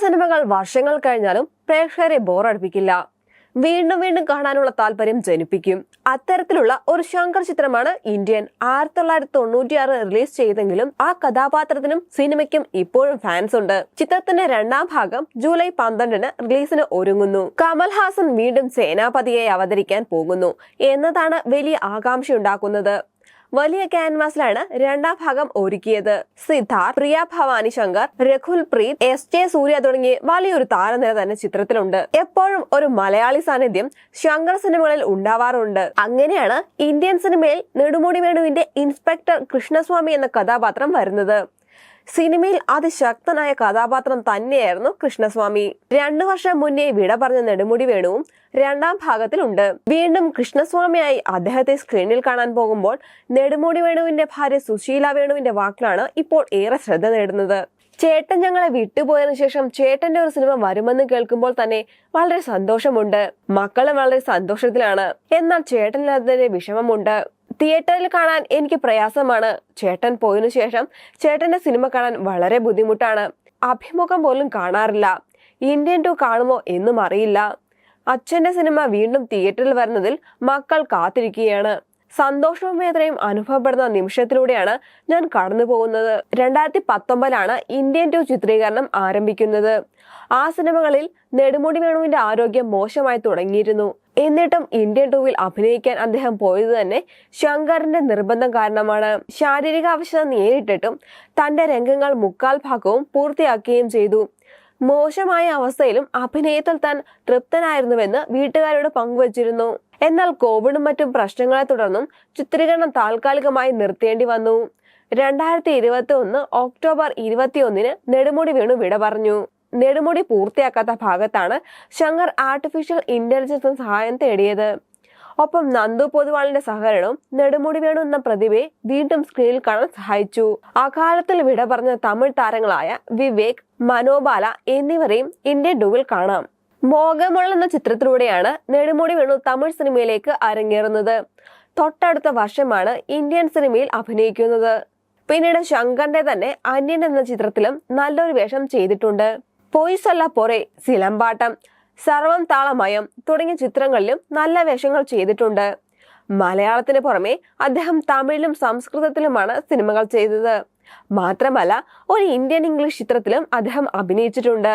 സിനിമകൾ വർഷങ്ങൾ കഴിഞ്ഞാലും പ്രേക്ഷകരെ ബോറടിപ്പിക്കില്ല. വീണ്ടും വീണ്ടും കാണാനുള്ള താല്പര്യം ജനിപ്പിക്കും. അത്തരത്തിലുള്ള ഒരു ശങ്കർ ചിത്രമാണ് ഇന്ത്യൻ ആയിരത്തി തൊള്ളായിരത്തി തൊണ്ണൂറ്റിയാറ് റിലീസ് ചെയ്തെങ്കിലും ആ കഥാപാത്രത്തിനും സിനിമയ്ക്കും ഇപ്പോഴും ഫാൻസ് ഉണ്ട്. ചിത്രത്തിന്റെ രണ്ടാം ഭാഗം ജൂലൈ പന്ത്രണ്ടിന് റിലീസിന് ഒരുങ്ങുന്നു. കമൽഹാസൻ വീണ്ടും സേനാപതിയെ അവതരിക്കാൻ പോകുന്നു. എന്നതാണ് വലിയ ആകാംക്ഷയുണ്ടാക്കുന്നത്. വലിയ ക്യാൻവാസിലാണ് രണ്ടാം ഭാഗം ഒരുക്കിയത്. സിദ്ധാർത്ഥ് പ്രിയ ഭവാനി ശങ്കർ രഘുൽ പ്രീത് എസ് ജെ സൂര്യ തുടങ്ങി വലിയൊരു താരനിര തന്നെ ചിത്രത്തിലുണ്ട്. എപ്പോഴും ഒരു മലയാളി സാന്നിധ്യം ശങ്കർ സിനിമകളിൽ ഉണ്ടാവാറുണ്ട്. അങ്ങനെയാണ് ഇന്ത്യൻ സിനിമയിൽ നെടുമുടി വേണുവിന്റെ ഇൻസ്പെക്ടർ കൃഷ്ണസ്വാമി എന്ന കഥാപാത്രം വരുന്നത്. സിനിമയിൽ അതിശക്തനായ കഥാപാത്രം തന്നെയായിരുന്നു കൃഷ്ണസ്വാമി. രണ്ടു വർഷം മുന്നേ വിട പറഞ്ഞ നെടുമുടി വേണുവും രണ്ടാം ഭാഗത്തിലുണ്ട്. വീണ്ടും കൃഷ്ണസ്വാമിയായി അദ്ദേഹത്തെ സ്ക്രീനിൽ കാണാൻ പോകുമ്പോൾ നെടുമുടി വേണുവിന്റെ ഭാര്യ സുശീല വേണുവിന്റെ വാക്കിലാണ് ഇപ്പോൾ ഏറെ ശ്രദ്ധ നേടുന്നത്. ചേട്ടൻ ഞങ്ങളെ വിട്ടുപോയതിനു ശേഷം ചേട്ടന്റെ ഒരു സിനിമ വരുമെന്ന് കേൾക്കുമ്പോൾ തന്നെ വളരെ സന്തോഷമുണ്ട്. മക്കളും വളരെ സന്തോഷത്തിലാണ്. എന്നാൽ ചേട്ടനില്ലാത്തതിന്റെ വിഷമമുണ്ട്. തിയേറ്ററിൽ കാണാൻ എനിക്ക് പ്രയാസമാണ്. ചേട്ടൻ പോയതിനു ശേഷം ചേട്ടന്റെ സിനിമ കാണാൻ വളരെ ബുദ്ധിമുട്ടാണ്. അഭിമുഖം പോലും കാണാറില്ല. ഇന്ത്യൻ ടു കാണുമോ എന്നും അറിയില്ല. അച്ഛന്റെ സിനിമ വീണ്ടും തിയേറ്ററിൽ വരുന്നതിൽ മക്കൾ കാത്തിരിക്കുകയാണ്. സന്തോഷവും വേദനയും അനുഭവപ്പെടുന്ന നിമിഷത്തിലൂടെയാണ് ഞാൻ കടന്നു പോകുന്നത്. രണ്ടായിരത്തി പത്തൊമ്പതിലാണ് ഇന്ത്യൻ ടു ചിത്രീകരണം ആരംഭിക്കുന്നത്. ആ സിനിമകളിൽ നെടുമുടി വേണുവിന്റെ ആരോഗ്യം മോശമായി തുടങ്ങിയിരുന്നു. എന്നിട്ടും ഇന്ത്യൻ ടൂവിൽ അഭിനയിക്കാൻ അദ്ദേഹം പോയത് തന്നെ ശങ്കറിന്റെ നിർബന്ധം കാരണമാണ്. ശാരീരിക ആവശ്യത നേരിട്ടിട്ടും തന്റെ രംഗങ്ങൾ മുക്കാൽ ഭാഗവും പൂർത്തിയാക്കുകയും ചെയ്തു. മോശമായ അവസ്ഥയിലും അഭിനയത്തിൽ താൻ തൃപ്തനായിരുന്നുവെന്ന് വീട്ടുകാരോട് പങ്കുവച്ചിരുന്നു. എന്നാൽ കോവിഡും മറ്റും പ്രശ്നങ്ങളെ തുടർന്നും ചിത്രീകരണം താൽക്കാലികമായി നിർത്തേണ്ടി വന്നു. രണ്ടായിരത്തി ഇരുപത്തി ഒന്ന് ഒക്ടോബർ ഇരുപത്തിയൊന്നിന് നെടുമുടി വീണു വിട പറഞ്ഞു. നെടുമുടി പൂർത്തിയാക്കാത്ത ഭാഗത്താണ് ശങ്കർ ആർട്ടിഫിഷ്യൽ ഇന്റലിജൻസ് സഹായം തേടിയത്. ഒപ്പം നന്ദു പൊതുവാളിന്റെ സഹകരണവും നെടുമുടി വേണു എന്ന പ്രതിഭയെ വീണ്ടും സ്ക്രീനിൽ കാണാൻ സഹായിച്ചു. അകാലത്തിൽ വിട പറഞ്ഞ തമിഴ് താരങ്ങളായ വിവേക് മനോബാല എന്നിവരെയും ഇന്ത്യൻ ഡുവിൽ കാണാം. മോഹമുള്ള എന്ന ചിത്രത്തിലൂടെയാണ് നെടുമുടി വേണു തമിഴ് സിനിമയിലേക്ക് അരങ്ങേറുന്നത്. തൊട്ടടുത്ത വർഷമാണ് ഇന്ത്യൻ സിനിമയിൽ അഭിനയിക്കുന്നത്. പിന്നീട് ശങ്കറിന്റെ തന്നെ അന്യൻ എന്ന ചിത്രത്തിലും നല്ലൊരു വേഷം ചെയ്തിട്ടുണ്ട്. പൊയ്സല്ല പൊറെ സിലമ്പാട്ടം സർവം താളമയം തുടങ്ങിയ ചിത്രങ്ങളിലും നല്ല വേഷങ്ങൾ ചെയ്തിട്ടുണ്ട്. മലയാളത്തിന് പുറമെ അദ്ദേഹം തമിഴിലും സംസ്കൃതത്തിലുമാണ് സിനിമകൾ ചെയ്തത്. മാത്രമല്ല ഒരു ഇന്ത്യൻ ഇംഗ്ലീഷ് ചിത്രത്തിലും അദ്ദേഹം അഭിനയിച്ചിട്ടുണ്ട്.